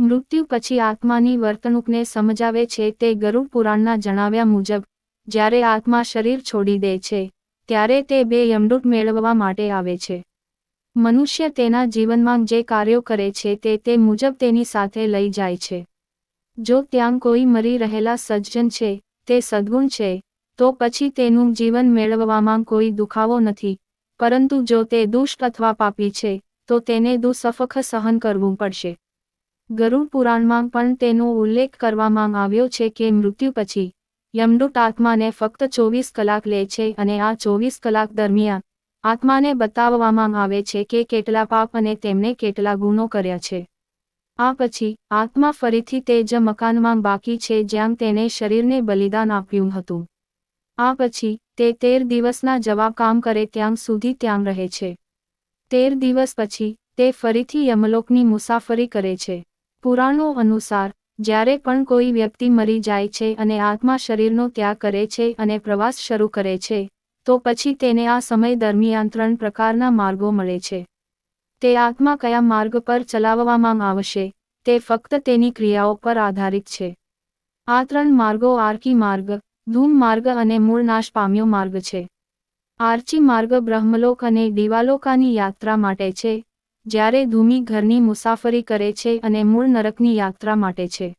મૃત્યુ પછી આત્માની વર્તણૂકને સમજાવે છે તે ગરુડ પુરાણના જણાવ્યા મુજબ, જ્યારે આત્મા શરીર છોડી દે છે, ત્યારે તે બે યમદૂત મેળવવા માટે આવે છે. મનુષ્ય તેના જીવનમાં જે કાર્યો કરે છે તે તે મુજબ તેની સાથે લઈ જાય છે. જો ત્યાં કોઈ મરી રહેલા સજ્જન છે, તે સદ્ગુણ છે, તો પછી તેનું જીવન મેળવવામાં કોઈ દુખાવો નથી, પરંતુ જો તે દુષ્ટ અથવા પાપી છે, તો તેને દુસફખ સહન કરવું પડશે. ગરુડ પુરાણમાં પણ તેનો ઉલ્લેખ કરવામાં આવ્યો છે કે મૃત્યુ પછી યમદૂત આત્માને ફક્ત ચોવીસ કલાક લે છે અને આ ચોવીસ કલાક દરમિયાન આત્માને બતાવવામાં આવે છે કે કેટલા પાપ અને તેમને કેટલા ગુનો કર્યા છે. આ પછી આત્મા ફરીથી તે જ મકાનમાં બાકી છે જ્યાં તેને શરીરને બલિદાન આપ્યું હતું. આ પછી તે તેર દિવસના જવાબ કામ કરે ત્યાં સુધી ત્યાં રહે છે. તેર દિવસ પછી તે ફરીથી યમલોકની મુસાફરી કરે છે. પુરાણો અનુસાર, જ્યારે પણ કોઈ વ્યક્તિ મરી જાય છે અને આત્મા શરીરનો ત્યાગ કરે છે અને પ્રવાસ શરૂ કરે છે, તો પછી તેને આ સમય દરમિયાન ત્રણ પ્રકારના માર્ગો મળે છે. તે આત્મા કયા માર્ગ પર ચલાવવામાં આવશે, તે ફક્ત તેની ક્રિયાઓ પર આધારિત છે. આ ત્રણ માર્ગો આર્કી માર્ગ, ધૂમ માર્ગ અને મૂળ નાશ પામ્યો માર્ગ છે. આર્ચી માર્ગ બ્રહ્મલોક અને દિવાલોકાની યાત્રા માટે છે જ્યારે ધૂમી ઘરની મુસાફરી કરે છે અને મૂળ નરકની યાત્રા માટે છે.